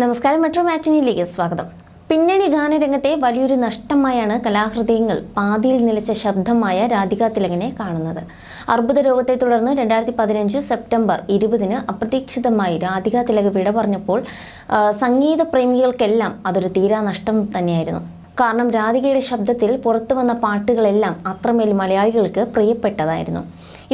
നമസ്കാരം മെട്രോ മാറ്റിനിയിലേക്ക് സ്വാഗതം. പിന്നണി ഗാനരംഗത്തെ വലിയൊരു നഷ്ടമായാണ് കലാഹൃദയങ്ങൾ പാതിയിൽ നിലച്ച ശബ്ദമായ രാധിക തിലകനെ കാണുന്നത്. അർബുദ രോഗത്തെ തുടർന്ന് രണ്ടായിരത്തി പതിനഞ്ച് സെപ്റ്റംബർ ഇരുപതിന് അപ്രതീക്ഷിതമായി രാധിക തിലക് വിട പറഞ്ഞപ്പോൾ സംഗീത പ്രേമികൾക്കെല്ലാം അതൊരു തീരാ നഷ്ടം തന്നെയായിരുന്നു. കാരണം രാധികയുടെ ശബ്ദത്തിൽ പുറത്തു വന്ന പാട്ടുകളെല്ലാം അത്രമേൽ മലയാളികൾക്ക് പ്രിയപ്പെട്ടതായിരുന്നു.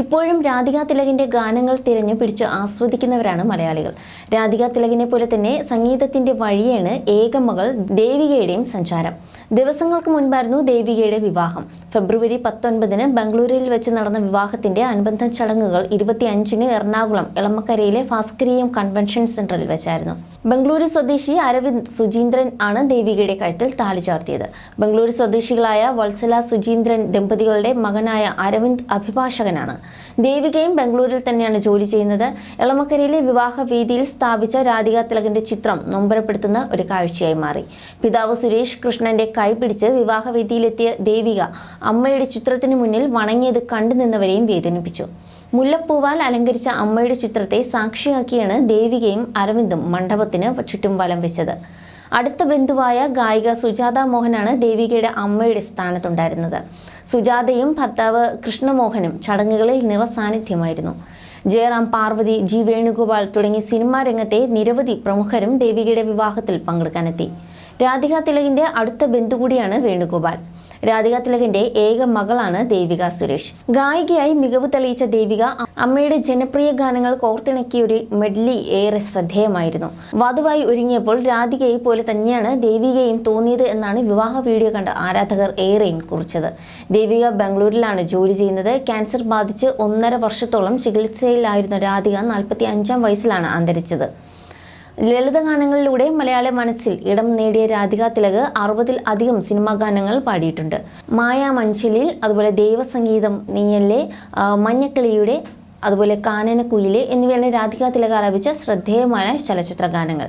ഇപ്പോഴും രാധിക തിലകിന്റെ ഗാനങ്ങൾ തിരഞ്ഞു പിടിച്ച് ആസ്വദിക്കുന്നവരാണ് മലയാളികൾ. രാധിക തിലകിനെ പോലെ തന്നെ സംഗീതത്തിന്റെ വഴിയാണ് ഏകമകൾ ദേവികയുടെയും സഞ്ചാരം. ദിവസങ്ങൾക്ക് മുൻപായിരുന്നു ദേവികയുടെ വിവാഹം. ഫെബ്രുവരി പത്തൊൻപതിന് ബംഗളൂരുവിൽ വെച്ച് നടന്ന വിവാഹത്തിന്റെ അനുബന്ധ ചടങ്ങുകൾ ഇരുപത്തിയഞ്ചിന് എറണാകുളം എളമക്കരയിലെ ഫാസ്ക്രിയം കൺവെൻഷൻ സെന്ററിൽ വെച്ചായിരുന്നു. ബംഗളൂരു സ്വദേശി അരവിന്ദ് സുജീന്ദ്രൻ ആണ് ദേവികയുടെ കഴുത്തിൽ താലി ചാർത്തിയത്. ബംഗളൂരു സ്വദേശികളായ വത്സല സുജീന്ദ്രൻ ദമ്പതികളുടെ മകനായ അരവിന്ദ് അഭിഭാഷകനാണ്. ദേവികയും ബംഗളൂരിൽ തന്നെയാണ് ജോലി ചെയ്യുന്നത്. എളമക്കരയിലെ വിവാഹ വേദിയിൽ സ്ഥാപിച്ച രാധിക തിലകന്റെ ചിത്രം നൊമ്പരപ്പെടുത്തുന്ന ഒരു കാഴ്ചയായി മാറി. പിതാവ് സുരേഷ് കൃഷ്ണന്റെ കൈപിടിച്ച് വിവാഹ വിവാഹവേദിയിലെത്തിയ ദേവിക അമ്മയുടെ ചിത്രത്തിന് മുന്നിൽ വണങ്ങിയത് കണ്ടുനിന്നവരെയും വേദനിപ്പിച്ചു. മുല്ലപ്പൂവാൽ അലങ്കരിച്ച അമ്മയുടെ ചിത്രത്തെ സാക്ഷിയാക്കിയാണ് ദേവികയും അരവിന്ദും മണ്ഡപത്തിന് ചുറ്റും വലം വെച്ചത്. അടുത്ത ബന്ധുവായ ഗായിക സുജാത മോഹനാണ് ദേവികയുടെ അമ്മയുടെ സ്ഥാനത്തുണ്ടായിരുന്നത്. സുജാതയും ഭർത്താവ് കൃഷ്ണമോഹനും ചടങ്ങുകളിൽ നിറസാന്നിധ്യമായിരുന്നു. ജയറാം പാർവതി ജി വേണുഗോപാൽ തുടങ്ങി സിനിമാ രംഗത്തെ നിരവധി പ്രമുഖരും ദേവികയുടെ വിവാഹത്തിൽ പങ്കെടുക്കാനെത്തി. രാധിക തിലകിന്റെ അടുത്ത ബന്ധു കൂടിയാണ് വേണുഗോപാൽ. രാധിക തിലകിന്റെ ഏക മകളാണ് ദേവിക സുരേഷ്. ഗായികയായി മികവ് തെളിയിച്ച ദേവിക അമ്മയുടെ ജനപ്രിയ ഗാനങ്ങൾ കോർത്തിണക്കിയ ഒരു മെഡ്ലി ഏറെ ശ്രദ്ധേയമായിരുന്നു. വധുവായി ഒരുങ്ങിയപ്പോൾ രാധികയെ പോലെ തന്നെയാണ് ദേവികയും തോന്നിയത് എന്നാണ് വിവാഹ വീഡിയോ കണ്ട ആരാധകർ ഏറെയും കുറിച്ചത്. ദേവിക ബംഗളൂരിലാണ് ജോലി ചെയ്യുന്നത്. ക്യാൻസർ ബാധിച്ച് ഒന്നര വർഷത്തോളം ചികിത്സയിലായിരുന്ന രാധിക നാൽപ്പത്തി അഞ്ചാം വയസ്സിലാണ് അന്തരിച്ചത്. ലളിതഗാനങ്ങളിലൂടെ മലയാള മനസ്സിൽ ഇടം നേടിയ രാധിക തിലക് അറുപതിൽ അധികം സിനിമാ ഗാനങ്ങൾ പാടിയിട്ടുണ്ട്. മായ മഞ്ചലിൽ അതുപോലെ ദൈവസംഗീതം നീയല്ലേ മഞ്ഞക്കിളിയുടെ അതുപോലെ കാനനക്കുയിലെ എന്നിവയാണ് രാധിക തിലക് ആലപിച്ച ശ്രദ്ധേയമായ ചലച്ചിത്ര ഗാനങ്ങൾ.